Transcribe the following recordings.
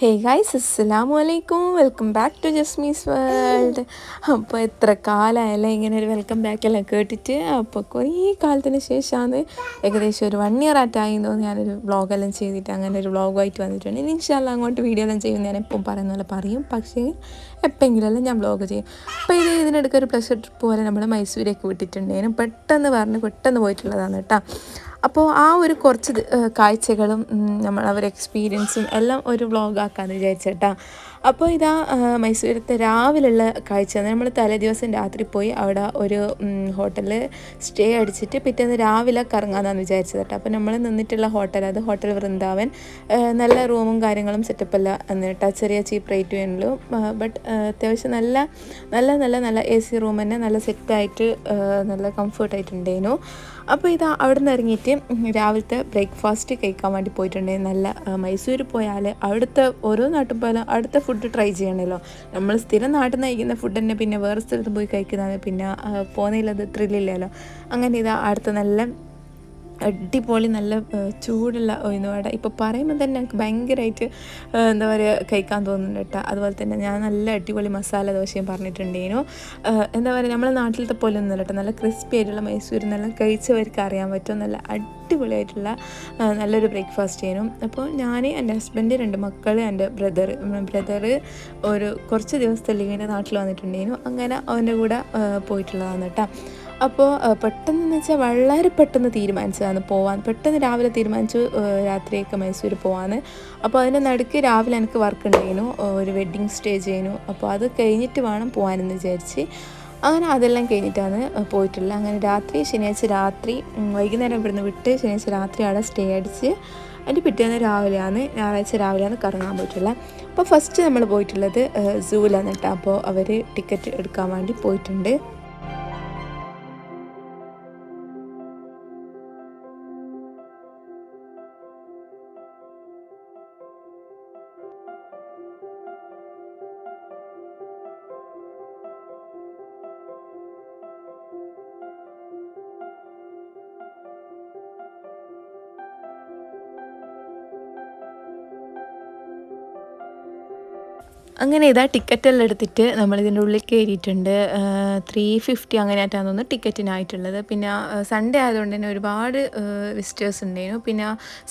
ഹേ guys അസ്സലാമു അലൈക്കും welcome back to Jasmi's world അപ്പോൾ എത്ര കാലമായല്ലേ ഇങ്ങനെ ഒരു വെൽക്കം ബാക്ക് എല്ലാം കേട്ടിട്ട്. അപ്പോൾ കുറേ കാലത്തിന് ശേഷമാണ് ഏകദേശം ഒരു വൺ ഇയർ ആയിട്ടായി തോന്നുന്നു ഞാനൊരു വ്ളോഗെല്ലാം ചെയ്തിട്ട് അങ്ങനെ ഒരു വ്ളോഗായിട്ട് വന്നിട്ടുണ്ട്. ഇനി ഇൻഷാല്ല അങ്ങോട്ട് വീഡിയോ എല്ലാം ചെയ്യും ഞാൻ എപ്പം പറയുന്ന പോലെ പറയും. പക്ഷേ എപ്പോഴെങ്കിലും ഞാൻ വ്ളോഗ് ചെയ്യും. അപ്പോൾ ഇത് ഇതിനിടയ്ക്ക് ഒരു പ്ലസ് ട്രിപ്പ് പോലെ നമ്മൾ മൈസൂരേക്ക് വിട്ടിട്ടുണ്ടായിരുന്നു. പെട്ടെന്ന് പറഞ്ഞ് പെട്ടെന്ന് പോയിട്ടുള്ളതാണ് കേട്ടോ. അപ്പോൾ ആ ഒരു കുറച്ച് കാഴ്ചകളും നമ്മൾ അവർ എക്സ്പീരിയൻസും എല്ലാം ഒരു വ്ളോഗാക്കാന്ന് വിചാരിച്ചേട്ടാ. അപ്പോൾ ഇതാ മൈസൂരത്തെ രാവിലെയുള്ള കാഴ്ച. നമ്മൾ തലേ ദിവസം രാത്രി പോയി അവിടെ ഒരു ഹോട്ടലിൽ സ്റ്റേ അടിച്ചിട്ട് പിറ്റേന്ന് രാവിലെ കറങ്ങാമെന്നാണ് വിചാരിച്ചത് കേട്ടോ അപ്പോൾ നമ്മൾ നിന്നിട്ടുള്ള ഹോട്ടൽ അത് ഹോട്ടൽ വൃന്ദാവൻ. നല്ല റൂമും കാര്യങ്ങളും സെറ്റപ്പല്ല എന്നിട്ടാ ചെറിയ ചീപ്പ് റേറ്റ് വേണല്ലോ. ബട്ട് അത്യാവശ്യം നല്ല നല്ല നല്ല നല്ല എ സി റൂം തന്നെ നല്ല സെറ്റായിട്ട് നല്ല കംഫർട്ടായിട്ടുണ്ടേനു അപ്പോൾ ഇതാ അവിടെ നിന്ന് ഇറങ്ങിയിട്ട് രാവിലത്തെ ബ്രേക്ക്ഫാസ്റ്റ് കഴിക്കാൻ വേണ്ടി പോയിട്ടുണ്ടായിരുന്നു നല്ല മൈസൂർ പോയാൽ അവിടുത്തെ ഓരോ നാട്ടിൽ പോയാലും അവിടുത്തെ ഫുഡ് ട്രൈ ചെയ്യണമല്ലോ. നമ്മൾ സ്ഥിരം നാട്ടിൽ നിന്ന് കഴിക്കുന്ന ഫുഡ് തന്നെ പിന്നെ വേറെ സ്ഥലത്ത് പോയി കഴിക്കുന്നതാണ്. പിന്നെ പോകുന്നതിലത് ത്രില്ലില്ലല്ലോ അങ്ങനെ ഇതാ അടുത്ത നല്ല അടിപൊളി നല്ല ചൂടുള്ള ഉഴുന്നുവട ഇപ്പോൾ പറയുമ്പോൾ തന്നെ എനിക്ക് ഭയങ്കരമായിട്ട് എന്താ പറയുക കഴിക്കാൻ തോന്നുന്നുണ്ട് കേട്ടോ. അതുപോലെ തന്നെ ഞാൻ നല്ല അടിപൊളി മസാല ദോശയും പറഞ്ഞിട്ടുണ്ടേനു. എന്താ പറയുക നമ്മളെ നാട്ടിലത്തെ പോലെ ഒന്നുമല്ല കേട്ടോ. നല്ല ക്രിസ്പി ആയിട്ടുള്ള മൈസൂരിൽ നിന്നെല്ലാം കഴിച്ചവർക്ക് അറിയാൻ പറ്റും. നല്ല അടിപൊളിയായിട്ടുള്ള നല്ലൊരു ബ്രേക്ക്ഫാസ്റ്റ് ചെയ്യുന്നു അപ്പോൾ ഞാൻ എന്റെ ഹസ്ബൻഡ് രണ്ട് മക്കൾ എന്റെ ബ്രദർ ബ്രദർ ഒരു കുറച്ച് ദിവസത്തെ ലീവിന്റെ നാട്ടിൽ വന്നിട്ടുണ്ടായിരുന്നു അങ്ങനെ അവന്റെ കൂടെ പോയിട്ടുള്ളതാണ് കേട്ടോ. അപ്പോൾ പെട്ടെന്ന് വെച്ചാൽ വളരെ പെട്ടെന്ന് തീരുമാനിച്ചതാണ് പോവാൻ. പെട്ടെന്ന് രാവിലെ തീരുമാനിച്ചു രാത്രിയൊക്കെ മൈസൂർ പോവാന്ന്. അപ്പോൾ അതിന്റെ നടുക്ക് രാവിലെ എനിക്ക് വർക്ക് ഉണ്ടായിരുന്നു ഒരു വെഡ്ഡിങ് സ്റ്റേ ചെയ്യുന്നു. അപ്പോൾ അത് കഴിഞ്ഞിട്ട് വേണം പോകാനെന്ന് വിചാരിച്ച്. അങ്ങനെ അതെല്ലാം കഴിഞ്ഞിട്ടാണ് പോയിട്ടുള്ളത്. അങ്ങനെ രാത്രി ശനിയാഴ്ച രാത്രി വൈകുന്നേരം ഇവിടുന്ന് വിട്ട് ശനിയാഴ്ച രാത്രി അവിടെ സ്റ്റേ അടിച്ച് അതിന്റെ പിറ്റേന്ന് രാവിലെയാണ് ഞായറാഴ്ച രാവിലെയാണ് കറങ്ങാൻ പോയിട്ടുള്ളത്. അപ്പോൾ ഫസ്റ്റ് നമ്മൾ പോയിട്ടുള്ളത് സൂവിലാണ് കേട്ടോ. അപ്പോൾ അവർ ടിക്കറ്റ് എടുക്കാൻ വേണ്ടി പോയിട്ടുണ്ട്. അങ്ങനെ ഇതാ ടിക്കറ്റ് എല്ലാം എടുത്തിട്ട് നമ്മൾ ഇതിന്റെ ഉള്ളിൽ കയറിയിട്ടുണ്ട്. ത്രീ ഫിഫ്റ്റി അങ്ങനെ ആയിട്ടാണ് തോന്നുന്നു ടിക്കറ്റിനായിട്ടുള്ളത്. പിന്നെ സൺഡേ ആയതുകൊണ്ട് തന്നെ ഒരുപാട് വിസിറ്റേഴ്സ് ഉണ്ടായിരുന്നു. പിന്നെ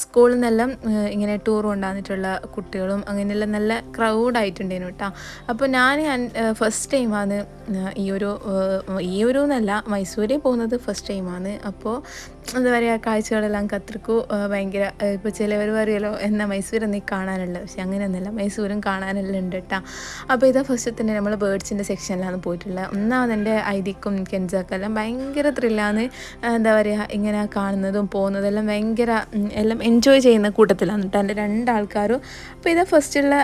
സ്കൂളിൽ നിന്നെല്ലാം ഇങ്ങനെ ടൂർ കൊണ്ടുവന്നിട്ടുള്ള കുട്ടികളും അങ്ങനെയെല്ലാം നല്ല ക്രൗഡായിട്ടുണ്ടായിരുന്നു കേട്ടോ. അപ്പോൾ ഞാൻ ഫസ്റ്റ് ടൈമാണ് ഈ ഒരു ഈ ഒരു എന്നല്ല മൈസൂരിൽ പോകുന്നത് ഫസ്റ്റ് ടൈമാണ് അപ്പോൾ എന്താ പറയുക കാഴ്ചകളെല്ലാം കത്രിക്കു ഭയങ്കര ഇപ്പോൾ ചിലവർ പറയുമല്ലോ എന്നാൽ മൈസൂർ നീ കാണാനുള്ളത്? പക്ഷെ അങ്ങനെയൊന്നുമല്ല മൈസൂരും കാണാനെല്ലാം ഉണ്ട് കേട്ടോ അപ്പോൾ ഇതാ ഫസ്റ്റ് തന്നെ നമ്മൾ ബേർഡ്സിന്റെ സെക്ഷനിലാണ് പോയിട്ടുള്ളത് ഒന്നാമത് എന്റെ ഐതിക്കും കെൻസാക്കെല്ലാം ഭയങ്കര ത്രില്ലാണ് എന്താ പറയുക ഇങ്ങനെ കാണുന്നതും പോകുന്നതെല്ലാം ഭയങ്കര എല്ലാം എൻജോയ് ചെയ്യുന്ന കൂട്ടത്തിലാണ് കേട്ടോ എന്റെ രണ്ടാൾക്കാരും. അപ്പോൾ ഇതാ ഫസ്റ്റുള്ള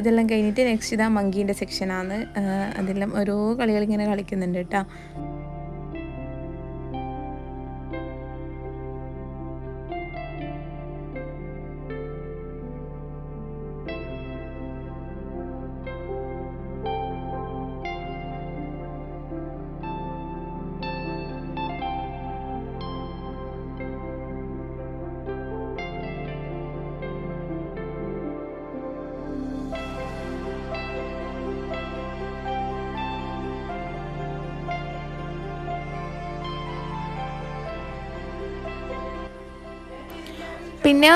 ഇതെല്ലാം കഴിഞ്ഞിട്ട് നെക്സ്റ്റ് ഇതാ മങ്കീന്റെ സെക്ഷനാണ് അതെല്ലാം ഓരോ കളികൾ ഇങ്ങനെ കളിക്കുന്നുണ്ട് കേട്ടോ. പിന്നെ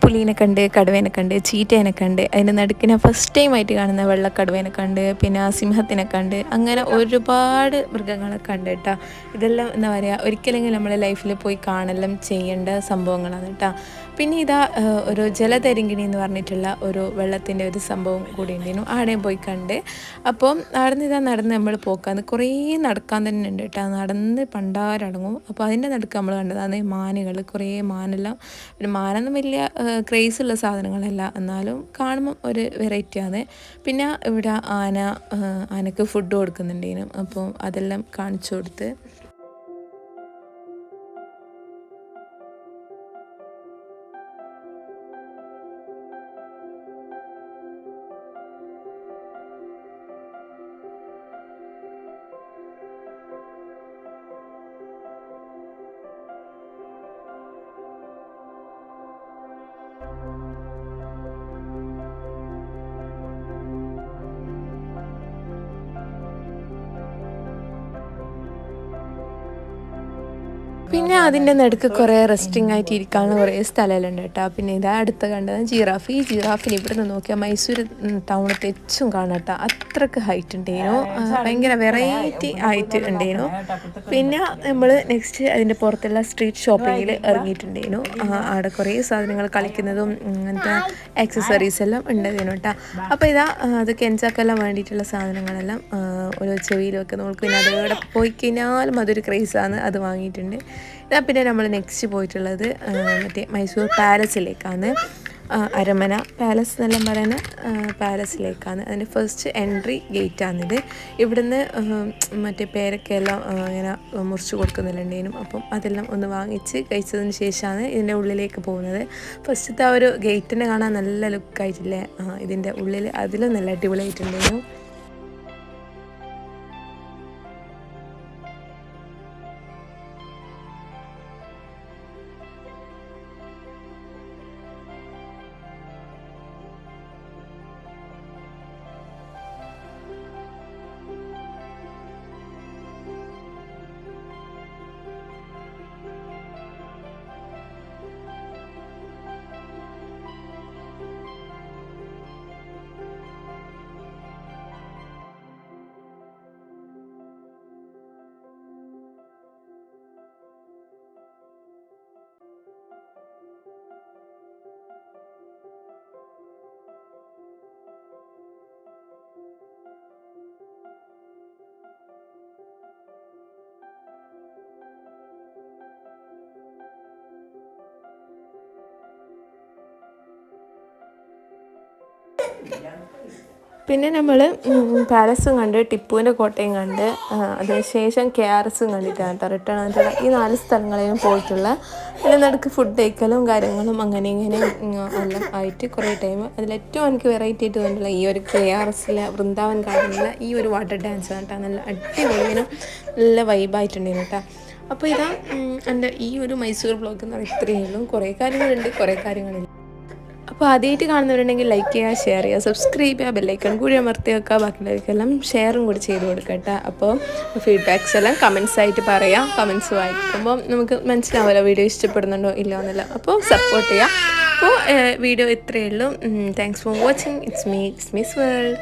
പുലീനെ കണ്ട് കടുവേനെ കണ്ട് ചീറ്റേനെ കണ്ട് അതിന്റെ നടുക്കിനെ ഫസ്റ്റ് ടൈം ആയിട്ട് കാണുന്ന വെള്ളക്കടുവേനെ കണ്ട് പിന്നെ സിംഹത്തിനെ കണ്ട് അങ്ങനെ ഒരുപാട് മൃഗങ്ങളെ കണ്ട് കേട്ടോ ഇതെല്ലാം എന്താ പറയുക ഒരിക്കലെങ്കിലും നമ്മുടെ ലൈഫിൽ പോയി കാണലും ചെയ്യേണ്ട സംഭവങ്ങളാണ് കേട്ടോ പിന്നെ ഇതാ ഒരു ജലതരിങ്കിണി എന്ന് പറഞ്ഞിട്ടുള്ള ഒരു വെള്ളത്തിന്റെ ഒരു സംഭവം കൂടി ഉണ്ടായിരുന്നു. ആടെയും പോയി കണ്ട്. അപ്പം അവിടെ നിന്ന് ഇതാ നടന്ന് നമ്മൾ പോക്കാന്ന് കുറേ നടക്കാൻ തന്നെ ഉണ്ട് കേട്ടോ. നടന്ന് പണ്ടാരടങ്ങും. അപ്പോൾ അതിന്റെ നടുക്ക് നമ്മൾ കണ്ടതാണ് മാനുകൾ കുറേ മാനെല്ലാം ഒരു മാനൊന്നും വലിയ ക്രേസ് ഉള്ള സാധനങ്ങളല്ല. എന്നാലും കാണുമ്പം ഒരു വെറൈറ്റിയാണ് പിന്നെ ഇവിടെ ആന ആനക്ക് ഫുഡ് കൊടുക്കുന്നുണ്ടേനും അപ്പോൾ അതെല്ലാം കാണിച്ചു കൊടുത്ത് പിന്നെ അതിന്റെ നടുക്ക് കുറേ റെസ്റ്റിംഗ് ആയിട്ട് ഇരിക്കാനുള്ള കുറേ സ്ഥലമെല്ലാം ഉണ്ട് കേട്ടോ. പിന്നെ ഇതാ അടുത്ത കണ്ടത് ജിറാഫ്. ഈ ജിറാഫിന് ഇവിടുന്ന് നോക്കിയാൽ മൈസൂർ ടൗണിൽ തെച്ചും കാണാം കേട്ടോ. അത്രയ്ക്ക് ഹൈറ്റ് ഉണ്ടായിരുന്നു ഭയങ്കര വെറൈറ്റി ആയിട്ട് ഉണ്ടായിരുന്നു പിന്നെ നമ്മൾ നെക്സ്റ്റ് അതിന്റെ പുറത്തുള്ള സ്ട്രീറ്റ് ഷോപ്പിങ്ങിൽ ഇറങ്ങിയിട്ടുണ്ടായിരുന്നു അവിടെ കുറേ സാധനങ്ങൾ കളിക്കുന്നതും അങ്ങനത്തെ ആക്സസറീസ് എല്ലാം ഉണ്ടായിരുന്നു കേട്ടോ. അപ്പോൾ ഇതാ അത് കെഞ്ചാക്കെല്ലാം വേണ്ടിയിട്ടുള്ള സാധനങ്ങളെല്ലാം ഒരു ചെവിയിലൊക്കെ നമുക്ക് പിന്നെ അതോടെ പോയി കഴിഞ്ഞാലും അതൊരു ക്രേസാണ് അത് വാങ്ങിയിട്ടുണ്ട്. പിന്നെ നമ്മൾ നെക്സ്റ്റ് പോയിട്ടുള്ളത് മറ്റേ മൈസൂർ പാലസിലേക്കാണ് അരമന പാലസ് എന്നെല്ലാം പറയുന്ന പാലസിലേക്കാണ് അതിന്റെ ഫസ്റ്റ് എൻട്രി ഗേറ്റാണിത് ഇവിടുന്ന് മറ്റേ പേരൊക്കെ എല്ലാം ഇങ്ങനെ മുറിച്ച് കൊടുക്കുന്നില്ലുണ്ടേനും അപ്പം അതെല്ലാം ഒന്ന് വാങ്ങിച്ച് കഴിച്ചതിന് ശേഷമാണ് ഇതിന്റെ ഉള്ളിലേക്ക് പോകുന്നത്. ഫസ്റ്റത്തെ ആ ഒരു ഗേറ്റിനെ കാണാൻ നല്ല ലുക്കായിട്ടില്ലേ ഇതിന്റെ ഉള്ളിൽ അതിലും നല്ല അടിപൊളിയായിട്ടുണ്ടായിരുന്നു പിന്നെ നമ്മൾ പാലസും കണ്ട് ടിപ്പുവിന്റെ കോട്ടയും കണ്ട് അതിനുശേഷം കെ ആർ എസും കണ്ടിട്ടാണ് കേട്ടോ റിട്ടേൺ ആയിട്ടുള്ള ഈ നാല് സ്ഥലങ്ങളിലും പോയിട്ടുള്ള അതിന്റെ നടുക്ക് ഫുഡ് കഴിക്കലും കാര്യങ്ങളും അങ്ങനെ ഇങ്ങനെ എല്ലാം ആയിട്ട് കുറേ ടൈം അതിലേറ്റവും എനിക്ക് വെറൈറ്റി ആയിട്ട് തോന്നിയിട്ടുള്ള ഈ ഒരു കെ ആർ എസിലെ വൃന്ദാവൻ ഗാർഡനിലെ ഈ ഒരു വാട്ടർ ഡാൻസ് കേട്ടോ നല്ല അടിപൊളിയും നല്ല വൈബായിട്ടുണ്ടായിരുന്നു കേട്ടോ അപ്പോൾ ഇതാ എന്റെ ഈ ഒരു മൈസൂർ ബ്ലോഗ് എന്ന് പറയുന്നത് ഇത്രയേ ഉള്ളൂ. കുറേ കാര്യങ്ങളുണ്ട് കുറേ കാര്യങ്ങളില്ല അപ്പോൾ ആദ്യമായിട്ട് കാണുന്നവരുണ്ടെങ്കിൽ ലൈക്ക് ചെയ്യുക ഷെയർ ചെയ്യുക സബ്സ്ക്രൈബ് ചെയ്യുക ബെല്ലൈക്കൺ കൂടി അമർത്തി വെക്കുക. ബാക്കിയുള്ളവർക്കെല്ലാം ഷെയറും കൂടി ചെയ്ത് കൊടുക്കട്ടെ അപ്പോൾ ഫീഡ്ബാക്സ് എല്ലാം കമൻസ് ആയിട്ട് പറയാം. കമൻസ് വായിക്കുമ്പോൾ നമുക്ക് മനസ്സിലാവുമല്ലോ വീഡിയോ ഇഷ്ടപ്പെടുന്നുണ്ടോ ഇല്ലോ എന്നല്ല. അപ്പോൾ സപ്പോർട്ട് ചെയ്യുക. അപ്പോൾ വീഡിയോ ഇത്രയേ ഉള്ളൂ. Thanks for watching it's me it's മീസ് world